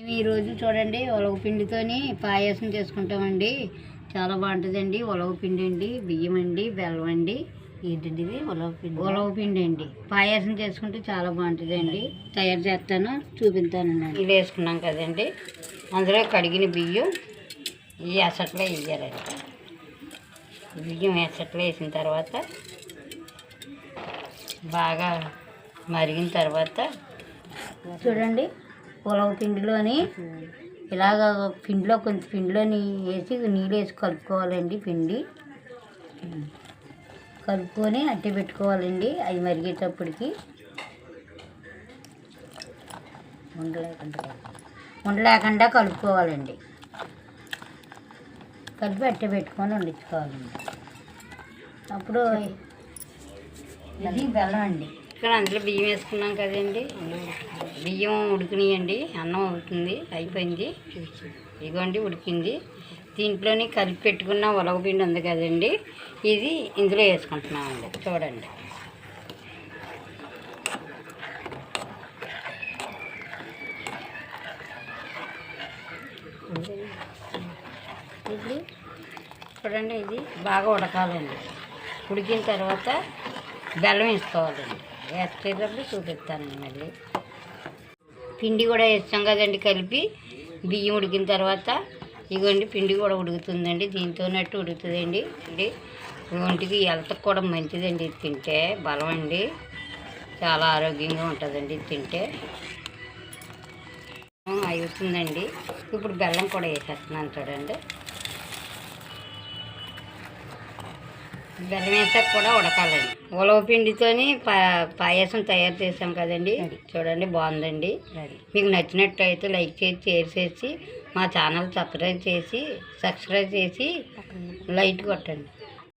మేము ఈరోజు చూడండి ఉలవ పిండితోని పాయసం చేసుకుంటామండి. చాలా బాగుంటుందండి. ఉలవ పిండి అండి బియ్యం అండి బెల్లం అండి. ఏంటండి ఇది? ఉలవ పిండి? ఉలవ పిండి అండి. పాయసం చేసుకుంటే చాలా బాగుంటుందండి. తయారు చేస్తాను చూపిస్తానండి ఇది వేసుకున్నాం కదండి. అందులో కడిగిన బియ్యం ఈ ఎసట్లో వేయాలండి. బియ్యం ఎసట్లో వేసిన తర్వాత బాగా మరిగిన తర్వాత చూడండి. ఉలవ పిండిలోని ఇలాగ పిండిలో కొంచెం పిండిలోని వేసి నీళ్ళు వేసి కలుపుకోవాలండి పిండి. కలుపుకొని అట్టి పెట్టుకోవాలండి. అది మరిగేటప్పటికి ఉండలేకుండా ఉండలేకుండా కలుపుకోవాలండి. కలిపి అట్టి పెట్టుకొని వండించుకోవాలండి. అప్పుడు ఇది బెల్లం అండి. ఇక్కడ అందులో బియ్యం వేసుకున్నాం కదండి. బియ్యం ఉడికినాయండి. అన్నం అవుతుంది అయిపోయింది. ఇదిగోండి ఉడికింది. దీంట్లోని కలిపి పెట్టుకున్న ఉలవ పిండి ఉంది కదండి. ఇది ఇందులో వేసుకుంటున్నామండి. చూడండి. ఇది చూడండి ఇది బాగా ఉడకాలండి. ఉడికిన తర్వాత బెల్లం వేసుకోవాలండి. వేసుకేటప్పుడు చూపిస్తానండి మళ్ళీ. పిండి కూడా వేస్తాం కదండి కలిపి బియ్యం ఉడికిన తర్వాత ఇగోండి పిండి కూడా ఉడుకుతుందండి. దీంతోనట్టు ఉడుకుతుందండి. అండి ఒంటికి హెల్త్కి కూడా మంచిదండి. ఇది తింటే బలం అండి చాలా ఆరోగ్యంగా ఉంటుందండి ఇది తింటే. అవుతుందండి ఇప్పుడు బెల్లం కూడా వేసేస్తున్నాను చూడండి. బెల్లం వేసాక కూడా ఉడకాలండి. ఉలవ పిండితోని పా పాయసం తయారు చేసాం కదండి. చూడండి బాగుందండి. మీకు నచ్చినట్టయితే లైక్ చేసి షేర్ చేసి మా ఛానల్ సబ్స్క్రైబ్ చేసి సబ్స్క్రైబ్ చేసి లైట్ కొట్టండి.